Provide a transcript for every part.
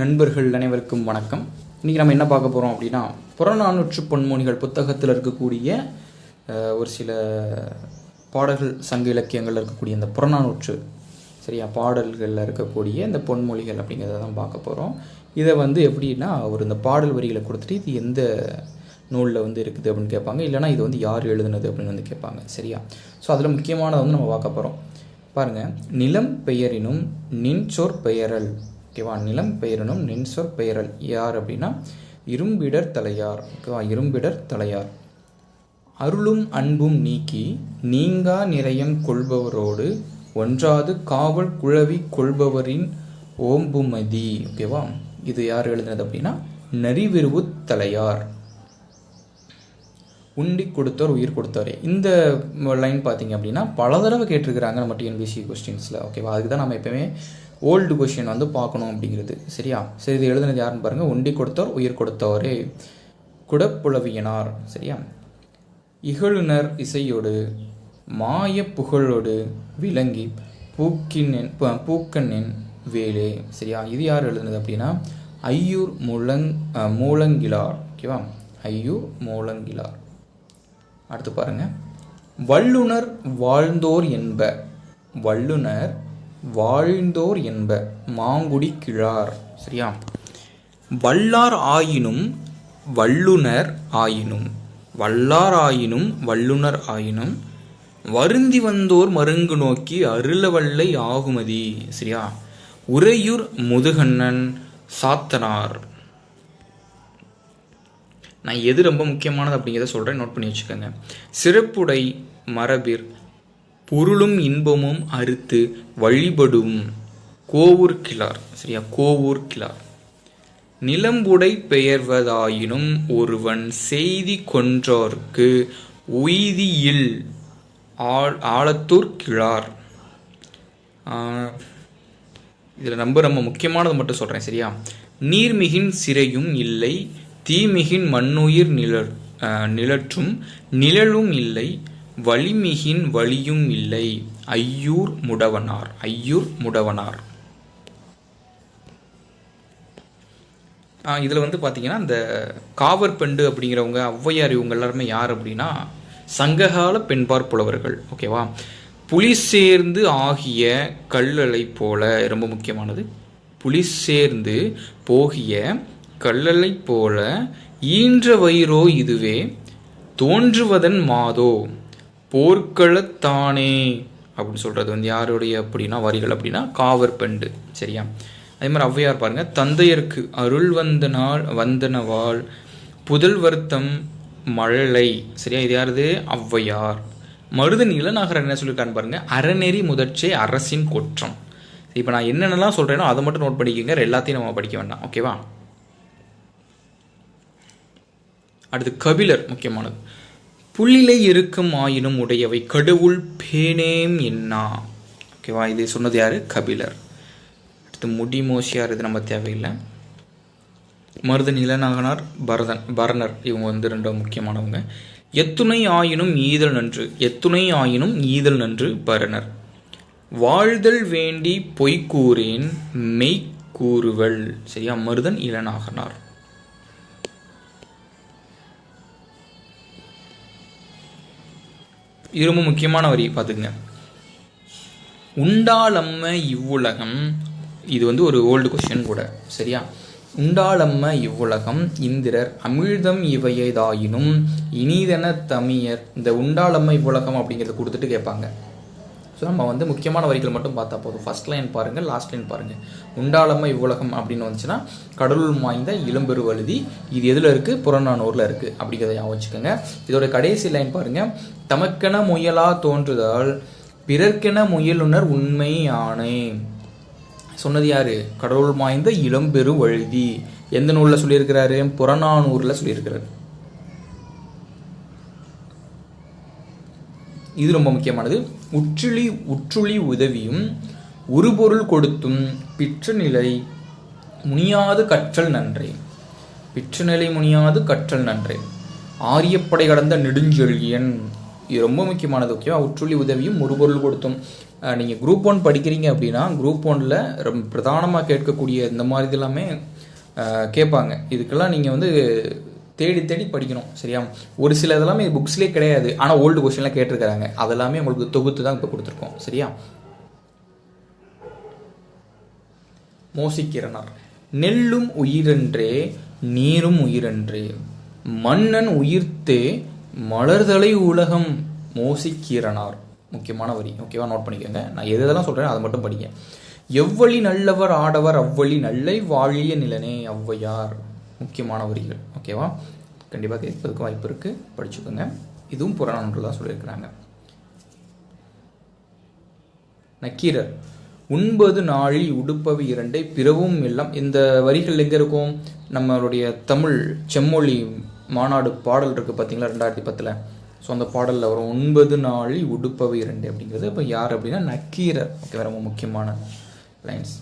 நண்பர்கள் அனைவருக்கும் வணக்கம். இன்றைக்கி நம்ம என்ன பார்க்க போகிறோம் அப்படின்னா புறநானூற்று பொன்மொழிகள் புத்தகத்தில் இருக்கக்கூடிய ஒரு சில பாடல்கள் சங்க இலக்கியங்களில் இருக்கக்கூடிய இந்த புறநானூற்று சரியா பாடல்களில் இருக்கக்கூடிய இந்த பொன்மொழிகள் அப்படிங்கிறத தான் பார்க்க போகிறோம் இதை வந்து எப்படின்னா ஒரு இந்த பாடல் வரிகளை கொடுத்துட்டு இது எந்த நூலில் வந்து இருக்குது அப்படின்னு கேட்பாங்க. இல்லைனா இது வந்து யார் எழுதுனது அப்படின்னு வந்து கேட்பாங்க சரியா? ஸோ அதில் முக்கியமானதை வந்து நம்ம பார்க்க போகிறோம் பாருங்க நிலம் பெயரினும் நின் சொற் பெயரல். ஓகேவா நிலம் பெயரனும் நின்சொற் பெயரல் யார் அப்படின்னா இரும்பிடர் தலையார். ஓகேவா? இரும்பிடர் தலையார். அருளும் அன்பும் நீக்கி நீங்கா நிறையம் கொள்பவரோடு ஒன்றாது காவல் குழவி கொள்பவரின் ஓம்புமதி. ஓகேவா? இது யார் எழுதினது அப்படின்னா நரிவிருவு தலையார். உண்டி கொடுத்தோர் உயிர் கொடுத்தோரே. இந்த லைன் பார்த்தீங்க அப்படின்னா பல தடவை கேட்டிருக்கிறாங்க நம்ம டிஎன்பிசி கொஸ்டின்ஸில் ஓகேவா? அதுக்கு தான் நம்ம எப்பவுமே ஓல்டு கொஷின் வந்து பார்க்கணும் அப்படிங்கிறது. சரியா? சரி இது எழுதுனது யாருன்னு பாருங்கள் உண்டி கொடுத்தோர் உயிர் கொடுத்தோரே குடப்புலவியனார். சரியா? இகழுனர் இசையோடு மாய புகழோடு விளங்கி பூக்கின் பூக்கண்ணின் வேலே. சரியா? இது யார் எழுதுனது அப்படின்னா ஐயூர் முழங் மூலங்கிலார். ஓகேவா? ஐயூர் மூலங்கிலார். அடுத்து பாருங்கள் வல்லுனர் வாழ்ந்தோர் என்ப. வல்லுனர் வாழ்ந்தோர் என்ப மாங்குடி கிழார். சரியா? வல்லார் ஆயினும் வல்லுனர் ஆயினும் வல்லார் ஆயினும் வல்லுனர் ஆயினும் வருந்தி வந்தோர் மருங்கு நோக்கி அருளவல்லை ஆகுமதி. சரியா? உறையூர் முதுகண்ணன் சாத்தனார். நான் எது ரொம்ப முக்கியமானது அப்படிங்கிறத சொல்கிறேன் நோட் பண்ணி வச்சுக்கோங்க. சிறப்புடை மரபிர் பொருளும் இன்பமும் அறுத்து வழிபடும் கோவூர் கிளார் சரியா? கோவூர் கிளார் நிலம்புடை பெயர்வதாயினும் ஒருவன் செய்தி கொன்றோர்க்கு உய்தியில் ஆழத்தூர் ஆலத்தூர் கிழார். இதில் ரொம்ப ரொம்ப முக்கியமானது மட்டும் சொல்கிறேன் சரியா? நீர்மிகின் சிறையும் இல்லை தீமிகின் மண்ணுயிர் நிழற் நிழற்றும் நிழலும் இல்லை வலிமிகின் வலியும் இல்லை. ஐயூர் முடவனார் ஐயூர் முடவனார். இதில் வந்து பார்த்தீங்கன்னா இந்த காவற்பெண்டு அப்படிங்கிறவங்க ஔவையார் இவங்க எல்லாருமே யார் அப்படின்னா சங்ககால பெண்பார் புலவர்கள். ஓகேவா புலி சேர்ந்து ஆகிய கல்லலை போல ரொம்ப முக்கியமானது. புலி சேர்ந்து போகிய கல்லலை போல ஈன்ற வயிறோ இதுவே தோன்றுவதன் மாதோ. போர்க்களத்தானே அப்படின்னு சொல்கிறது வந்து யாருடைய அப்படின்னா வரிகள் அப்படின்னா காவற்பெண்டு சரியா? அதே மாதிரி ஔவையார் பாருங்க தந்தையருக்கு அருள் வந்த நாள் வந்தனவாள் புதல் வருத்தம் மழலை சரியா? இது யாருது? ஔவையார். மருது நிலநகர் என்ன சொல்லியிருக்கான்னு பாருங்க அறநெறி முதற்சே அரசின் குற்றம். இப்போ நான் என்னென்னலாம் சொல்கிறேனோ அதை மட்டும் நோட் பண்ணிக்கோங்க எல்லாத்தையும் நம்ம படிக்க வேண்டாம் ஓகேவா அடுத்து கபிலர் முக்கியமானது. புள்ளிலை இருக்கும் ஆயினும் உடையவை. கடவுள் பேணேம் என்னா? ஓகேவா? இது சொன்னது யாரு? கபிலர். அடுத்து முடிமோசியார் இது நம்ம தேவையில்லை. மருத நிலநகனார் பரதன் பரணர். இவங்க வந்து ரெண்டு முக்கியமானவங்க. எத்துணை ஆயினும் ஈதல் நன்று எத்துணை ஆயினும் ஈதல் நன்று பரணர். வாழ்தல் வேண்டி பொய்க்கூறேன் மெய்கூறுவள் சரியா? மருதன் இளநாகனார். இது ரொம்ப முக்கியமான வரி பார்த்துக்குங்க. உண்டாலம்ம இவ்வுலகம் இது வந்து ஒரு ஓல்டு கொஸ்டின் கூட சரியா? உண்டாளம்ம இவ்வுலகம் இந்திரர் அமிழ்தம் இவையதாயினும் இனிதென தமியர் இந்த உண்டாளம்ம இவ்வுலகம் அப்படிங்கிறத கொடுத்துட்டு கேட்பாங்க. ஸோ நம்ம வந்து முக்கியமான வரிகள் மட்டும் பார்த்தா போதும். ஃபர்ஸ்ட் லைன் பாருங்கள் லாஸ்ட் லைன் பாருங்கள் உண்டாளமை இவ்வுலகம் அப்படின்னு வந்துச்சுன்னா கடலுள் வாய்ந்த இளம்பெருவழுதி இது எதில் இருக்குது புறநானூரில் இருக்குது அப்படிங்கிறத ஞாபகம் வச்சுக்கோங்க. இதோட கடைசி லைன் பாருங்கள் தமக்கென முயலா தோன்றுதால் பிறர்க்கென முயலுனர் உண்மை ஆணை சொன்னது யாரு? கடவுள் வாய்ந்த இளம்பெரு வழுதி. எந்த நூலில் சொல்லியிருக்கிறாரு? புறநானூரில் சொல்லியிருக்கிறாரு. இது ரொம்ப முக்கியமானது. உற்றுளி உற்றுளி உதவியும் ஒரு பொருள் கொடுத்தும் பிற்றுநிலை முனியாது கற்றல் நன்றே. பிற்றுநிலை முனியாது கற்றல் நன்றே. ஆரியப்படை கடந்த நெடுஞ்செழியன். இது ரொம்ப முக்கியமானது ஓகேவா உற்றுளி உதவியும் ஒரு பொருள் கொடுத்தும். நீங்கள் குரூப் ஒன் படிக்கிறீங்க அப்படின்னா குரூப் ஒனில் ரொம்ப பிரதானமாக கேட்கக்கூடிய இந்த மாதிரி இதெல்லாமே கேட்பாங்க. இதுக்கெல்லாம் நீங்கள் வந்து தேடி தேடி படிக்கணும் சரியா? ஒரு சில இதெல்லாமே புக்ஸ்லேயே கிடையாது. ஆனால் ஓல்டு கொஸ்டின்லாம் கேட்டிருக்காங்க அதெல்லாமே உங்களுக்கு தொகுத்து தான் இப்போ கொடுத்துருக்கோம் சரியா? மோசிக்கிறனார். நெல்லும் உயிரென்றே நீரும் உயிரென்றே மன்னன் உயிர்த்தே மலர்தலை உலகம் மோசிக்கிறனார். முக்கியமான வரி. ஓகேவா நோட் பண்ணிக்கோங்க. நான் எது எதெல்லாம் சொல்கிறேன் அதை மட்டும் படிங்க. எவ்வழி நல்லவர் ஆடவர் அவ்வழி நல்லை வாழிய நிலனே ஔவையார் முக்கியமான வரிகள். ஓகேவா கண்டிப்பாக கேட்பதுக்கு வாய்ப்பு இருக்குது படிச்சுக்கோங்க. இதுவும் புராண நூல்கள் தான் சொல்லியிருக்கிறாங்க. நக்கீரர் ஒன்பது நாளில் உடுப்பவி இரண்டை பிறவும் எல்லாம் இந்த வரிகள் எங்கே இருக்கும்? நம்மளுடைய தமிழ் செம்மொழி மாநாடு பாடல் இருக்குது பார்த்தீங்களா ரெண்டாயிரத்தி பத்தில்? ஸோ அந்த பாடலில் வரும் ஒன்பது நாளில் உடுப்பவை இரண்டு அப்படிங்கிறது. இப்போ யார் அப்படின்னா நக்கீரர். ஓகே ரொம்ப முக்கியமான லைன்ஸ்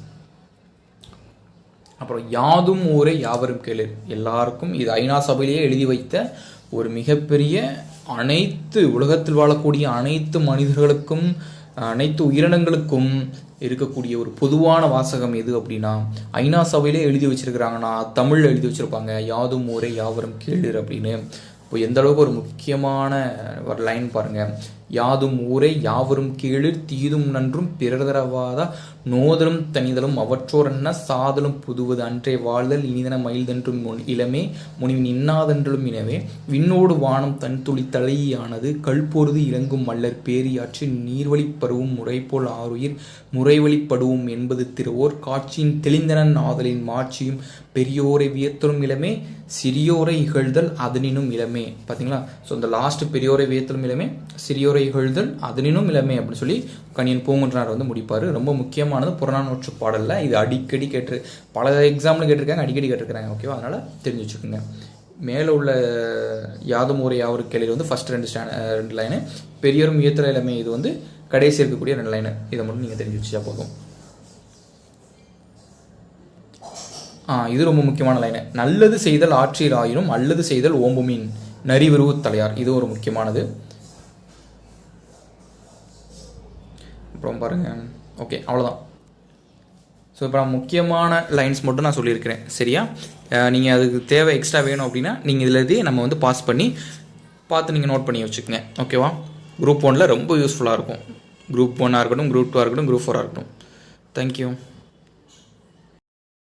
அப்புறம் யாதும் ஊரே யாவரும் கேளு. எல்லாருக்கும் இது ஐநா சபையிலேயே எழுதி வைத்த ஒரு மிகப்பெரிய அனைத்து உலகத்தில் வாழக்கூடிய அனைத்து மனிதர்களுக்கும் அனைத்து உயிரினங்களுக்கும் இருக்கக்கூடிய ஒரு பொதுவான வாசகம் எது அப்படின்னா ஐநா சபையிலே எழுதி வச்சிருக்கிறாங்கன்னா தமிழில் எழுதி வச்சிருப்பாங்க யாதும் ஊரே யாவரும் கேளு அப்படின்னு. இப்போ எந்த அளவுக்கு ஒரு முக்கியமான ஒரு லைன் பாருங்கள் யாதும் ஊரே யாவரும் கீழில் தீதும் நன்றும் பிறதரவாத நோதலும் தனிதலும் அவற்றோரன்ன சாதலும் புதுவது அன்றே வாழ்தல் இனிதன மயில்தென்றும் இளமே முனிவின் இன்னாதென்றும் இனவே. விண்ணோடு வானம் தன் துளி தலையானது கல்பொருது இறங்கும் மல்லர் பேரியாற்று நீர்வழிப் பருவும் முறைபோல் ஆறுயிர் முறைவழிப்படுவும் என்பது திருவோர் காட்சியின் தெளிந்தனன் ஆதலின் மாட்சியும் பெரியோரை வியத்தலும் இளமே சிறியோரை இகழ்தல் அதனினும் இளமே. பார்த்தீங்களா ஸோ இந்த லாஸ்ட் பெரியோரை வியத்தலும் இளமே சிறியோரை இகழ்தல் அதனினும் இளமை அப்படின்னு சொல்லி கணியன் பூங்குன்றார் வந்து முடிப்பார். ரொம்ப முக்கியமானது புறநானூற்று பாடலில். இது அடிக்கடி கேட்டு பல எக்ஸாம்பிள் கேட்டிருக்காங்க அடிக்கடி கேட்டிருக்காங்க ஓகேவா அதனால் தெரிஞ்சு வச்சுக்கோங்க. மேலே உள்ள யாதும் ஊரை யாவரு கேள்வியில் வந்து ஃபர்ஸ்ட் ரெண்டு ஸ்டாண்ட் ரெண்டு லைனு பெரியோரும் உயர்த்தல இளமை இது வந்து கடைசி இருக்கக்கூடிய ரெண்டு லைனு இதை மட்டும் நீங்கள் தெரிஞ்சு வச்சா போதும். ஆ இது ரொம்ப முக்கியமான லைனு நல்லது செய்தல் ஆற்றீராயினும் அல்லது செய்தல் ஓம்புமீன் நரிவிருவு தலையார். இது ஒரு முக்கியமானது. அப்புறம் பாருங்கள் ஓகே அவ்வளோதான் ஸோ இப்போ நான் முக்கியமான லைன்ஸ் மட்டும் நான் சொல்லியிருக்கிறேன். சரியா? நீங்கள் அதுக்கு தேவை எக்ஸ்ட்ரா வேணும் அப்படின்னா நீங்கள் இதில் நம்ம வந்து பாஸ் பண்ணி பார்த்து நீங்கள் நோட் பண்ணி வச்சுக்கோங்க. ஓகேவா குரூப் ஒனில் ரொம்ப யூஸ்ஃபுல்லாக இருக்கும். குரூப் ஒன்னாக இருக்கட்டும் குரூப் டூவாக இருக்கட்டும் குரூப் ஃபோராக இருக்கட்டும். தேங்க்யூ